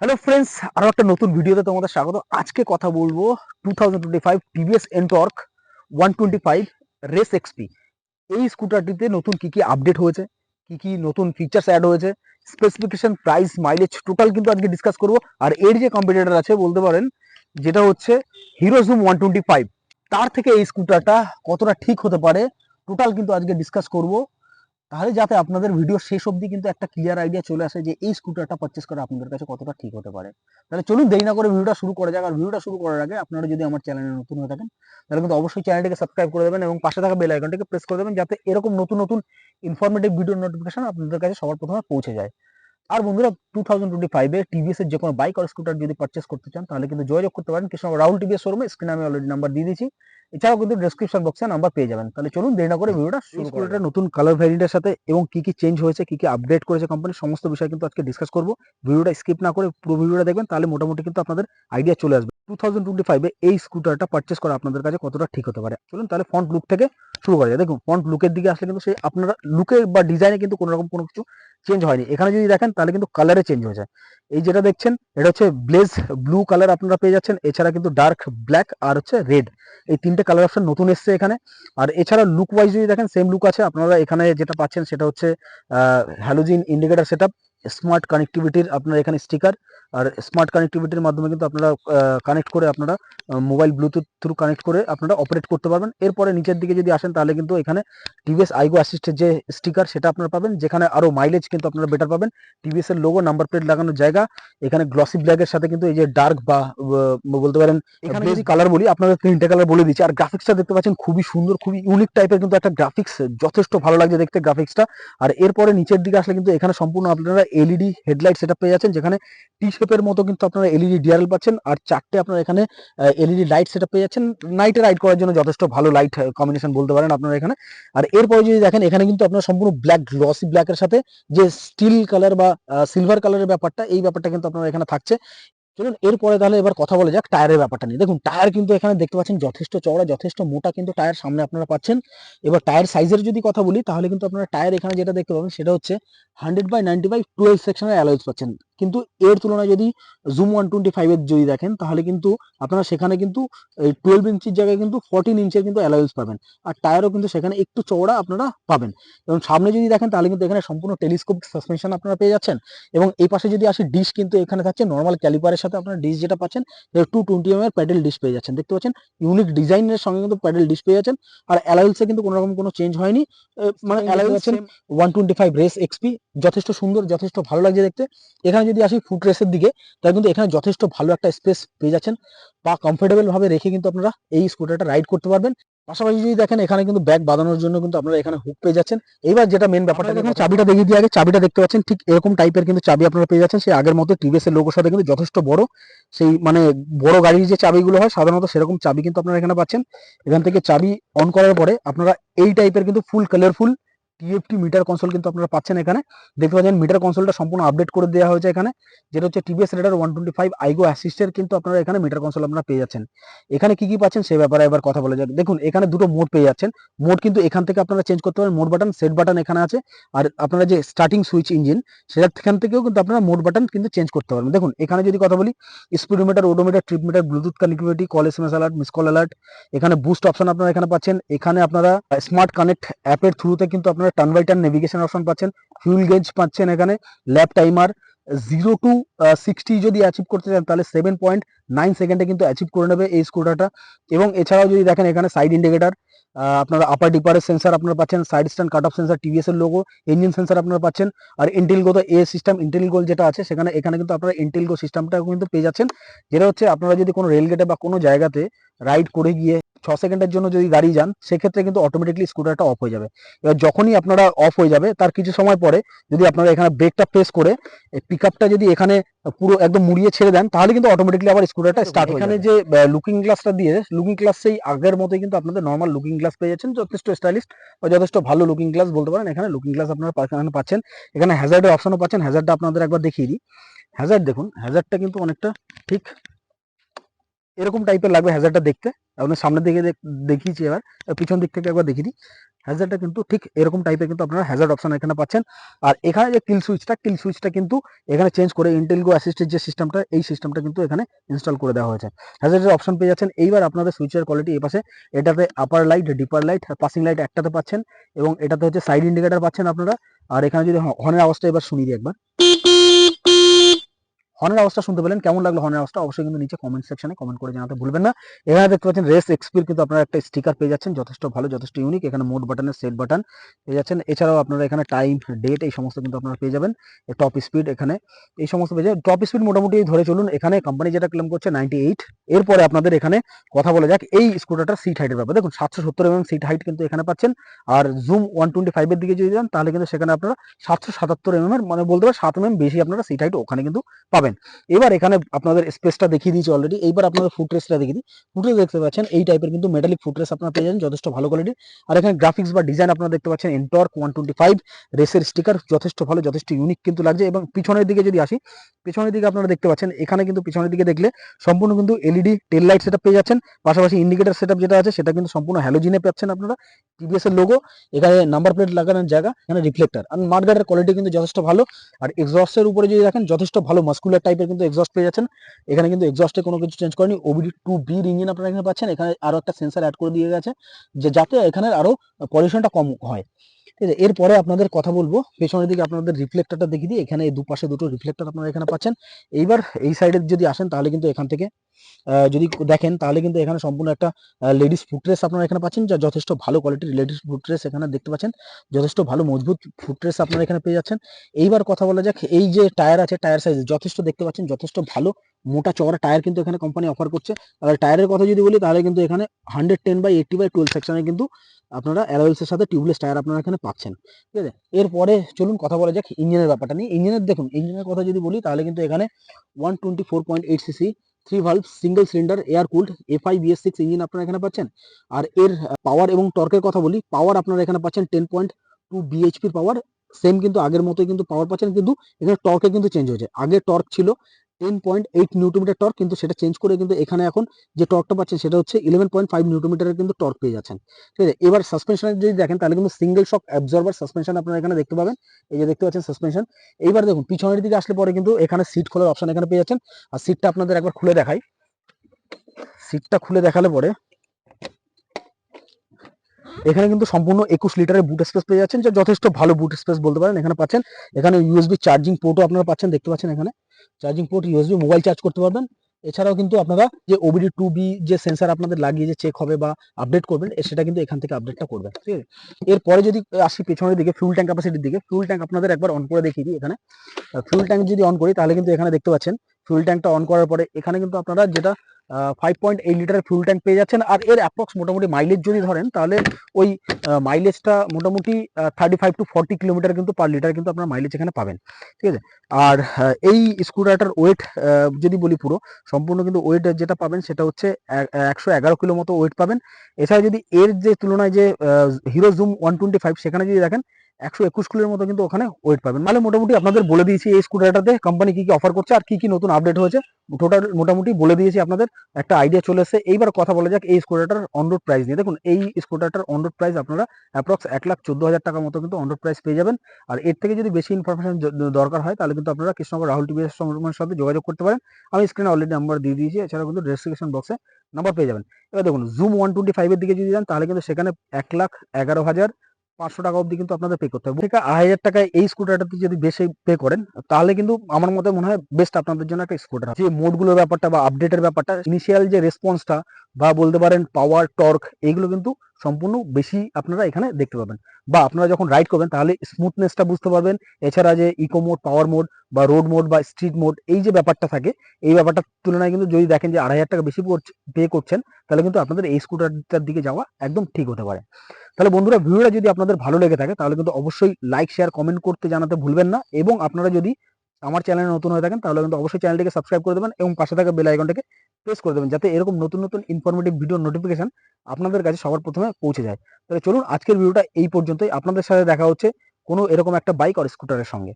Hello friends আরও একটা নতুন ভিডিওতে তোমাদের স্বাগত। আজকে কথা বলব two thousand twenty five TVS Ntorq one twenty five race XP এই স্কুটারটিতে নতুন কি কি আপডেট হয়েছে, কি কি নতুন ফিচার্স অ্যাড হয়েছে স্পেসিফিকেশন প্রাইস মাইলেজ টোটাল কিন্তু আজকে ডিসকাস করব। আর এর যে কম্পিটিটর আছে, বলতে পারেন, যেটা হচ্ছে Hero Zoom one twenty five তার থেকে এই স্কুটারটা কতটা ঠিক হতে পারে টোটাল কিন্তু আজকে ডিসকাস করব। তাহলে যাতে আপনাদের ভিডিও শেষ অবধি কিন্তু একটা ক্লিয়ার আইডিয়া চলে আসে যে এই স্কুটারটা পারচেস করা আপনাদের কাছে কতটা ঠিক হতে পারে। তাহলে চলুন দেরি না করে ভিডিওটা শুরু করা যাক। আর ভিডিওটা শুরু করার আগে আপনারা যদি আমার চ্যানেলে নতুন হয়ে থাকেন, তাহলে কিন্তু অবশ্যই চ্যানেলটিকে সাবস্ক্রাইব করে দেবেন এবং পাশে থাকা বেল আইকনটিকে প্রেস করে দেবেন যাতে এরকম নতুন নতুন ইনফরমেটিভ ভিডিও নোটিফিকেশন আপনাদের কাছে সবার প্রথমে পৌঁছে যায়। আর বন্ধুরা টু থাউজেন্ড টোয়েন্টি ফাইভে টিভিএস এর যে কোনো বাইক আর স্কুটার যদি পারচেস করতে চান, তাহলে কিন্তু যোগাযোগ করতে পারেন। কৃষ্ণ রাহুল টিভিএস শোরুমে স্ক্রিনে আমি অলরেডি নাম্বার দিয়ে দিয়েছি। এছাড়াও কিন্তু ডেসক্রিপশন বক্সে নাম্বার পেয়ে যাবেন। তাহলে চলুন দেরি না করে ভিডিওটা শুরু নতুন কালার ভ্যারিয়েন্টের সাথে এবং কি কি চেঞ্জ হয়েছে, কি কি আপডেট করেছে কোম্পানি সমস্ত বিষয় কিন্তু আজকে ডিসকাস করব। ভিডিওটা স্কিপ না করে পুরো ভিডিওটা দেখবেন, তাহলে মোটামুটি কিন্তু আপনাদের আইডিয়া চলে আসবে। টু থাউজেন্ড টোয়েন্টি ফাইভে এই স্কুটারটা পারচেস করা আপনাদের কাছে কতটা ঠিক হতে পারে? চলুন তাহলে ফ্রন্ট লুক থেকে শুরু করা যায় দেখুন ফ্রন্ট লুকের দিকে আসলে কিন্তু সেই আপনারা লুকে বা ডিজাইনে কিন্তু কোনো রকম কোনো কিছু চেঞ্জ হয়নি। এখানে যদি দেখেন, তাহলে কিন্তু কালারে চেঞ্জ হয়ে যায় এই যেটা দেখছেন, এটা হচ্ছে ব্লেজ ব্লু কালার আপনারা পেয়ে যাচ্ছেন। এছাড়া কিন্তু ডার্ক ব্ল্যাক আর হচ্ছে রেড এই তিনটে কালার অপশন নতুন এসছে এখানে। আর এছাড়া লুক ওয়াইজ যদি দেখেন সেম লুক আছে। আপনারা এখানে যেটা পাচ্ছেন, সেটা হচ্ছে হ্যালোজিন ইন্ডিকেটার সেট স্মার্ট কানেক্টিভিটির আপনার এখানে স্টিকার আর স্মার্ট কানেক্টিভিটির মাধ্যমে কিন্তু আপনারা কানেক্ট করে আপনারা মোবাইল ব্লুটুথ থ্রু কানেক্ট করে আপনারা অপারেট করতে পারবেন। এরপরে নিচের দিকে যদি আসেন তাহলে কিন্তু এখানে টিভিএস আইগো অ্যাসিস্টের যে স্টিকার সেটা আপনারা পাবেন যেখানে আরও মাইলেজ কিন্তু আপনারা বেটার পাবেন। টিভিএস এর লোগো নাম্বার প্লেট লাগানোর জায়গা এখানে গ্লসি ব্ল্যাকের সাথে কিন্তু এই যে ডার্ক বা বলতে পারেন এখানে যদি কালার বলি আপনাদের তিনটে কালার বলে দিচ্ছি। আর গ্রাফিক্সটা দেখতে পাচ্ছেন খুবই সুন্দর খুবই ইউনিক টাইপের কিন্তু একটা গ্রাফিক্স যথেষ্ট ভালো লাগছে দেখতে গ্রাফিক্সটা আর এরপরে নিচের দিকে আসলে কিন্তু এখানে সম্পূর্ণ আপনারা এলইডি হেডলাইট সেটা পেয়ে যাচ্ছেন যেখানে টি শেপের মতো কিন্তু আপনারা এলইডি ডিআরএল পাচ্ছেন। আর চারটে আপনারা এখানে এলইডি লাইট সেটা পেয়ে যাচ্ছেন। নাইটে রাইড করার জন্য যথেষ্ট ভালো লাইট কম্বিনেশন বলতে পারেন আপনারা এখানে। আর এরপরে যদি দেখেন, এখানে কিন্তু আপনার সম্পূর্ণ ব্ল্যাক গ্লসি ব্ল্যাকের সাথে যে স্টিল কালার বা সিলভার কালারের ব্যাপারটা, এই ব্যাপারটা কিন্তু আপনার এখানে থাকছে। চলুন, এরপরে তাহলে এবার কথা বলে যাক টায়ারের ব্যাপারটা নিয়ে। দেখুন টায়ার কিন্তু এখানে দেখতে পাচ্ছেন যথেষ্ট চওড়া, যথেষ্ট মোটা কিন্তু টায়ার সামনে আপনারা পাচ্ছেন। এবার টায়ার সাইজের যদি কথা বলি, তাহলে কিন্তু আপনারা টায়ার এখানে যেটা দেখতে পাবেন, সেটা হচ্ছে hundred by ninety by twelve সেকশনের অ্যালয়েস পাচ্ছেন। কিন্তু এর তুলনায় যদি জুম ওয়ান টোয়েন্টি ফাইভের যদি দেখেন তাহলে কিন্তু আপনারা সেখানে কিন্তু এই টুয়েলভ ইঞ্চির জায়গায় কিন্তু ফোরটিন ইঞ্চের কিন্তু অ্যালয়েস পাবেন। আর টায়ারও কিন্তু সেখানে একটু চওড়া আপনারা পাবেন। এবং সামনে যদি দেখেন তাহলে কিন্তু এখানে সম্পূর্ণ টেলিস্কোপ সাসপেনশন আপনারা পেয়ে যাচ্ছেন। এবং এই পাশে যদি আসি ডিশ কিন্তু এখানে থাকছে নর্মাল ক্যালিপারের সাথে আপনারা ডিশ যেটা পাচ্ছেন টু টোয়েন্টি এম এর প্যাডেল ডিশ পেয়ে যাচ্ছেন। দেখতে পাচ্ছেন ইউনিক ডিজাইনের সঙ্গে কিন্তু প্যাডেল ডিশ পেয়ে যাচ্ছেন। আর অ্যালাইলসে কিন্তু কোনো রকম কোনো চেঞ্জ হয়নি। মানে alloys one twenty five race XP যথেষ্ট সুন্দর যথেষ্ট ভালো লাগছে দেখতে। এখানে যদি আসি ফুট রেসের দিকে, তাহলে কিন্তু এখানে যথেষ্ট ভালো একটা স্পেস পেয়ে যাচ্ছেন বা কমফোর্টেবল ভাবে রেখে কিন্তু আপনারা এই স্কুটারটা রাইড করতে পারবেন। পাশাপাশি যদি দেখেন, এখানে কিন্তু ব্যাগ বাঁধানোর জন্য কিন্তু আপনারা এখানে হুক পেয়ে যাচ্ছেন। এবার যেটা মেন ব্যাপারটা দেখেন, চাবিটা দেখিয়ে দিয়ে আগে। চাবিটা দেখতে পাচ্ছেন, ঠিক এরকম টাইপের কিন্তু চাবি আপনারা পেয়ে যাচ্ছেন। সেই আগের মতো টিভিএস এর লোগোর সাথে কিন্তু যথেষ্ট বড়। সেই মানে বড় গাড়ির যে চাবিগুলো হয়, সাধারণত সেরকম চাবি কিন্তু আপনারা এখানে পাচ্ছেন। এখান থেকে চাবি অন করার পরে আপনারা এই টাইপের কিন্তু full colourful TFT meter console কিন্তু আপনারা পাচ্ছেন এখানে। দেখতে পাচ্ছেন মিটার কনসোলটা সম্পূর্ণ আপডেট করে দেওয়া হয়েছে এখানে। যেটা হচ্ছে TVS Raider one twenty five iGo অ্যাসিস্টের কিন্তু আপনারা এখানে মিটার কনসোল আপনারা পেয়ে যাচ্ছেন। এখানে কি কি পাচ্ছেন সেই ব্যাপারে এবার কথা বলা যাক। দেখুন, এখানে দুটো মোড পেয়ে যাচ্ছেন। মোড কিন্তু এখান থেকে আপনারা চেঞ্জ করতে পারেন। মোড বাটন সেট বাটন এখানে আছে। আর আপনারা যে স্টার্টিং সুইচ ইঞ্জিন সেখান থেকেও কিন্তু আপনারা মোড বাটন কিন্তু চেঞ্জ করতে পারবেন। দেখুন, এখানে যদি কথা বলি speedometer odometer trip meter Bluetooth connectivity call S M S alert miss call alert এখানে বুস্ট অপশন আপনারা এখানে পাচ্ছেন। এখানে আপনারা স্মার্ট কানেক্ট অ্যাপের থ্রুতে কিন্তু আপনারা turn by turn navigation option পাচ্ছেন ফিউল গেজ পাচ্ছেন এখানে lap timer zero to sixty যদি অ্যাচিভ করতে চান, তাহলে সেভেন পয়েন্ট নাইন সেকেন্ডে কিন্তু অ্যাচিভ করে নেবে এই স্কুটারটা এবং এছাড়াও যদি দেখেন এখানে সাইড ইন্ডিকেটার আপনারা আপার ডিপারের সেন্সার আপনারা পাচ্ছেন side stand cut off sensor TVS এর লোগো ইঞ্জিন সেন্সার আপনারা পাচ্ছেন, আর ইন্টেলগো তো এ সিস্টেম ইন্টেলগো যেটা আছে, সেখানে, এখানে কিন্তু আপনারা ইন্টেলগো সিস্টেমটা কিন্তু পেয়ে যাচ্ছেন। যেটা হচ্ছে, আপনারা যদি কোনো রেলগেটে বা কোনো জায়গাতে রাইড করে গিয়ে ছ সেকেন্ডের জন্য যদি গাড়ি যান সেক্ষেত্রে কিন্তু অটোমেটিকলি স্কুটারটা অফ হয়ে যাবে। এবার যখনই আপনারা অফ হয়ে যাবে তার কিছু সময় পরে যদি আপনারা এখানে ব্রেকটা প্রেস করে পিক আপটা যদি এখানে পুরো একদম মুড়িয়ে ছেড়ে দেন তাহলে কিন্তু অটোমেটিকলি আবার স্কুটারটা স্টার্ট এখানে যে লুকিং গ্লাসটা দিয়ে লুকিং গ্লাস সেই আগের মতোই কিন্তু আপনাদের নর্মাল লুকিং গ্লাস পেয়ে যাচ্ছেন। যথেষ্ট স্টাইলিশ বা যথেষ্ট ভালো লুকিং গ্লাস বলতে পারেন। এখানে লুকিং গ্লাস আপনারা এখানে পাচ্ছেন। এখানে হ্যাজার্ডের অপশনও পাচ্ছেন। হ্যাজার্ডটা আপনাদের একবার দেখিয়ে দিই। হ্যাজার্ড দেখুন হ্যাজার্ডটা কিন্তু অনেকটা ঠিক এরকম টাইপের লাগবে হ্যাজার্ডটা দেখতে। আপনার সামনের দিকে দেখ- দেখিয়েছি এবার পিছন দিক থেকে একবার দেখিয়ে দিই। হ্যাজারটা কিন্তু ঠিক এরকম টাইপের কিন্তু আপনারা হ্যাজার্ড অপশন এখানে পাচ্ছেন। আর এখানে যে কিল সুইচটা কিল সুইচটা কিন্তু এখানে চেঞ্জ করে ইন্টেলগো অ্যাসিস্টেড যে সিস্টেমটা এই সিস্টেমটা কিন্তু এখানে ইনস্টল করে দেওয়া হয়েছে। হ্যাজার্ডের অপশন পেয়ে যাচ্ছেন, এইবার আপনাদের সুইচের কোয়ালিটি এই পাশে, এটাতে upper light dipper light passing light একটাতে পাচ্ছেন এবং এটাতে হচ্ছে সাইড ইন্ডিকেটার পাচ্ছেন আপনারা। আর এখানে যদি হর্নের আওয়াজটা এবার শুনিয়ে দিই একবার। হর্নের আওয়াজটা শুনতে পেলেন, কেমন লাগল হর্নের আওয়াজটা অবশ্যই কিন্তু নিচে কমেন্ট সেকশনে কমেন্ট করে জানাতে ভুলবেন না। এখানে দেখতে পাচ্ছেন রেস এক্সপির কিন্তু আপনারা একটা স্টিকার পেয়ে যাচ্ছেন, যথেষ্ট ভালো, যথেষ্ট ইউনিক এখানে মোড বাটনের সেট বাটন পেয়ে যাচ্ছেন। এছাড়াও আপনারা এখানে টাইম ডেট এই সমস্ত কিন্তু আপনারা পেয়ে যাবেন টপ স্পিড এখানে। এই সমস্ত পেয়ে যাবেন। টপ স্পিড মোটামুটি ধরে চলুন, এখানে কোম্পানি যেটা ক্লেম করছে নাইনটি এইট এরপরে আপনাদের এখানে কথা বলা যাক, এই স্কুটারটার সিট হাইটের ব্যাপারে। দেখুন, সাতশো সত্তর এবং সিট হাইট কিন্তু এখানে পাচ্ছেন। আর জুম ওয়ান টোয়েন্টি ফাইভের দিকে যদি যান, তাহলে কিন্তু সেখানে আপনারা সাতশো সাতাত্তর এম এর মানে বলতে পারেন সাত এম বেশি আপনারা সিট হাইট ওখানে কিন্তু পাবেন। এবার এখানে আপনাদের স্পেসটা দেখিয়ে দিয়েছি অলরেডি এইবার আপনাদের ফুটরেসটা দেখিয়ে দিই। ফুটরেস দেখতে পাচ্ছেন, এই টাইপের কিন্তু মেটালিক ফুটরেস আপনারা পেয়ে যাবেন, যথেষ্ট ভালো কোয়ালিটি আর এখানে গ্রাফিক্স বা ডিজাইন আপনারা দেখতে পাচ্ছেন এনটর্ক ওয়ান টোয়েন্টি ফাইভ রেসের স্টিকার যথেষ্ট ভালো, যথেষ্ট ইউনিক কিন্তু লাগছে। এবং পিছনের দিকে যদি আসি, পিছনের দিকে আপনারা দেখতে পাচ্ছেন, এখানে কিন্তু পিছনের দিকে দেখলে সম্পূর্ণ কিন্তু এলইডি টেল লাইট সেটা পেয়ে যাচ্ছেন। পাশাপাশি ইন্ডিকেটার সেটআপ যেটা আছে, সেটা কিন্তু সম্পূর্ণ হ্যালোজিনে পাচ্ছেন আপনারা। টিভিএস এর লোগো এখানে নাম্বার প্লেট লাগানোর জায়গা, এখানে রিফ্লেক্টর আর মার্গারের কোয়ালিটি কিন্তু যথেষ্ট ভালো। আর এক্সস্টের উপরে যদি দেখেন, যথেষ্ট ভালো মাস্কুলার টাইপের কিন্তু এক্সস্ট পেয়ে যাচ্ছেন। এখানে কিন্তু এক্সস্টে কোনো কিছু চেঞ্জ করেনি। ওবিডি টু বির ইঞ্জিন আপনারা এখানে পাচ্ছেন। এখানে আরও একটা সেন্সার অ্যাড করে দিয়ে গেছে। যে যাতে এখানে আরও পলিউশনটা কম হয়। ঠিক আছে, এরপরে আপনাদের কথা বলব। পেছনের দিকে আপনাদের রিফ্লেক্টরটা দেখিয়ে দিই। এখানে দুপাশে দুটো রিফ্লেক্টার আপনারা এখানে পাচ্ছেন। এইবার এই সাইডে যদি আসেন, তাহলে কিন্তু এখান থেকে যদি দেখেন, তাহলে কিন্তু এখানে সম্পূর্ণ একটা লেডিস ফুটরেস আপনারা এখানে পাচ্ছেন, যা যথেষ্ট ভালো কোয়ালিটির লেডিস ফুটরেস এখানে দেখতে পাচ্ছেন। যথেষ্ট ভালো মজবুত ফুটরেস আপনারা এখানে পেয়ে যাচ্ছেন। এইবার কথা বলা যাক, এই যে টায়ার আছে টায়ার সাইজ যথেষ্ট দেখতে পাচ্ছেন, যথেষ্ট ভালো, মোটা চওড়া টায়ার কিন্তু এখানে কোম্পানি অফার করছে। আর টায়ারের কথা যদি বলি, তাহলে কিন্তু এখানে hundred ten by eighty by twelve সেকশনে কিন্তু আপনারা অ্যালোয়েলসের সাথে টিউবলেস টায়ার আপনারা এখানে পাচ্ছেন, ঠিক আছে? এরপরে চলুন কথা বলা যাক ইঞ্জিনের ব্যাপারটা নিয়ে। ইঞ্জিনের দেখুন ইঞ্জিনের কথা যদি বলি, তাহলে কিন্তু এখানে one twenty four point eight CC three valve single cylinder air cooled F I BS six engine আপনারা এখানে পাচ্ছেন। আর এর পাওয়ার এবং টর্কের কথা বলি পাওয়ার আপনারা এখানে পাচ্ছেন টেন পয়েন্ট টু বিএইচপির পাওয়ার সেম কিন্তু আগের মতোই কিন্তু পাওয়ার পাচ্ছেন, কিন্তু এখানে টর্কে কিন্তু চেঞ্জ হয়েছে। আগে টর্ক ছিল ten point eight newton metre torque, কিন্তু সেটা চেঞ্জ করে কিন্তু এখানে এখন যে টর্কটা পাচ্ছেন সেটা হচ্ছে ইলেভেন পয়েন্ট ফাইভ নিউটোমিটারের কিন্তু টর্ক পেয়ে যাচ্ছেন। ঠিক আছে? এবার সাসপেনশনের যদি দেখেন, তাহলে কিন্তু সিঙ্গেল শক অ্যাবজর্ভার সাসপেনশন আপনারা এখানে দেখতে পাবেন। এই যে দেখতে পাচ্ছেন সাসপেনশন এইবার দেখুন, পিছনের দিকে আসলে পরে কিন্তু এখানে সিট খোলার অপশন এখানে পেয়ে যাচ্ছেন। আর সিটটা আপনাদের একবার খুলে দেখাই। সিটটা খুলে দেখালে পরে এখানে কিন্তু সম্পূর্ণ একুশ লিটারের বুট স্পেস পেয়ে যাচ্ছেন, যা যথেষ্ট ভালো বুট স্পেস বলতে পারেন। এখানে পাচ্ছেন, এখানে ইউএসবি চার্জিং পোর্টও আপনারা পাচ্ছেন, দেখতে পাচ্ছেন এখানে। Charging port USB mobile charge করতে পারবেন। এছাড়াও কিন্তু আপনারা যে ওবিডি টু বি যে সেন্সার আপনাদের লাগিয়ে যে চেক হবে বা আপডেট করবেন সেটা কিন্তু এখান থেকে আপডেটটা করবেন, ঠিক আছে? এরপরে যদি আসি পেছনের দিকে ফুল ট্যাঙ্ক ক্যাপাসিটির দিকে ফুল ট্যাঙ্ক আপনাদের একবার অন করে দেখিয়ে দিই এখানে। ফুল ট্যাঙ্ক যদি অন করি, তাহলে কিন্তু এখানে দেখতে পাচ্ছেন ফুল ট্যাঙ্কটা অন করার পরে এখানে কিন্তু আপনারা যেটা ফাইভ পয়েন্ট এইট লিটারের ফুল ট্যাঙ্ক পেয়ে যাচ্ছেন। আর এর অ্যাপ্রক্স মোটামুটি মাইলেজ যদি ধরেন, তাহলে ওই মাইলেজটা মোটামুটি thirty five to forty kilometre কিন্তু পার লিটার কিন্তু আপনার মাইলেজ এখানে পাবেন। ঠিক আছে? আর এই স্ক্রুড্রাইভারটার ওয়েট যদি বলি পুরো, সম্পূর্ণ কিন্তু ওয়েট যেটা পাবেন সেটা হচ্ছে একশো এগারো কিলো মতো ওয়েট পাবেন। এছাড়া যদি এর যে তুলনায় যে Hero Zoom one twenty five সেখানে যদি দেখেন একশো একুশ কিলোর মতো কিন্তু ওখানে ওয়েট পাবেন। মানে মোটামুটি আপনাদের বলে দিয়েছি এই স্ক্রুড্রাইভারটাতে কোম্পানি কি কি অফার করছে আর কি কি নতুন আপডেট হয়েছে। টোটাল মোটামুটি বলে দিয়েছি আপনাদের, একটা আইডিয়া চলে এসেছে। এইবার কথা বলা যাক এই স্কুটারটার অনরোড প্রাইস নিয়ে। দেখুন, এই স্কুটারটার অনরোড প্রাইস আপনারা অ্যাপ্রক্স এক লাখ চোদ্দ হাজার টাকার মতো কিন্তু অনরোড প্রাইস পেয়ে যাবেন। আর এর থেকে যদি বেশি ইনফরমেশন দরকার হয়, তাহলে কিন্তু আপনারা কৃষ্ণনগর রাহুল টিভিএস সংগ্রামের সাথে যোগাযোগ করতে পারেন। আমি স্ক্রিনে অলরেডি নাম্বার দিয়ে দিয়েছি এছাড়া কিন্তু ডেসক্রিপশন বক্সে নাম্বার পেয়ে যাবেন। এবার দেখুন জুম ওয়ান টোয়েন্টি ফাইভের দিকে যদি যান, তাহলে কিন্তু সেখানে এক লাখ এগারো হাজার পাঁচশো টাকা অবধি কিন্তু আপনাদের পে করতে হবে। ঠিক আড়াই হাজার টাকায় এই স্কুটারটাতে যদি বেশি পে করেন, তাহলে কিন্তু আমার মতে মনে হয় বেস্ট আপনাদের জন্য একটা স্কুটার যে মোডগুলোর ব্যাপারটা বা আপডেটের ব্যাপারটা ইনিশিয়াল যে রেসপন্সটা বা বলতে পারেন পাওয়ার টর্ক এইগুলো কিন্তু সম্পূর্ণ বেশি আপনারা এখানে দেখতে পাবেন। বা আপনারা যখন রাইড করবেন তাহলে স্মুথনেসটা বুঝতে পারবেন। এছাড়া যে ইকো মোড পাওয়ার মোড বা রোড মোড বা স্ট্রিট মোড এই যে ব্যাপারটা থাকে, এই ব্যাপারটার তুলনায় কিন্তু যদি দেখেন যে আড়াই হাজার টাকা বেশি পে করছেন, তাহলে কিন্তু আপনাদের এই স্কুটারটার দিকে যাওয়া একদম ঠিক হতে পারে। তাহলে বন্ধুরা ভিডিওটা যদি আপনাদের ভালো লেগে থাকে, তাহলে কিন্তু অবশ্যই লাইক শেয়ার কমেন্ট করতে জানাতে ভুলবেন না। এবং আপনারা যদি আমার চ্যানেলে নতুন হয়ে থাকেন, তাহলে কিন্তু অবশ্যই চ্যানেলটিকে সাবস্ক্রাইব করে দেবেন এবং পাশে থাকা বেল আইকনটাকে প্রেস করে দেবেন যাতে এরকম নতুন নতুন ইনফরমেটিভ ভিডিও নোটিফিকেশন আপনাদের কাছে সবার প্রথমে পৌঁছে যায়। তাহলে চলুন আজকের ভিডিওটা এই পর্যন্তই। আপনাদের সাথে দেখা হচ্ছে কোনো এরকম একটা বাইক আর স্কুটারের সঙ্গে।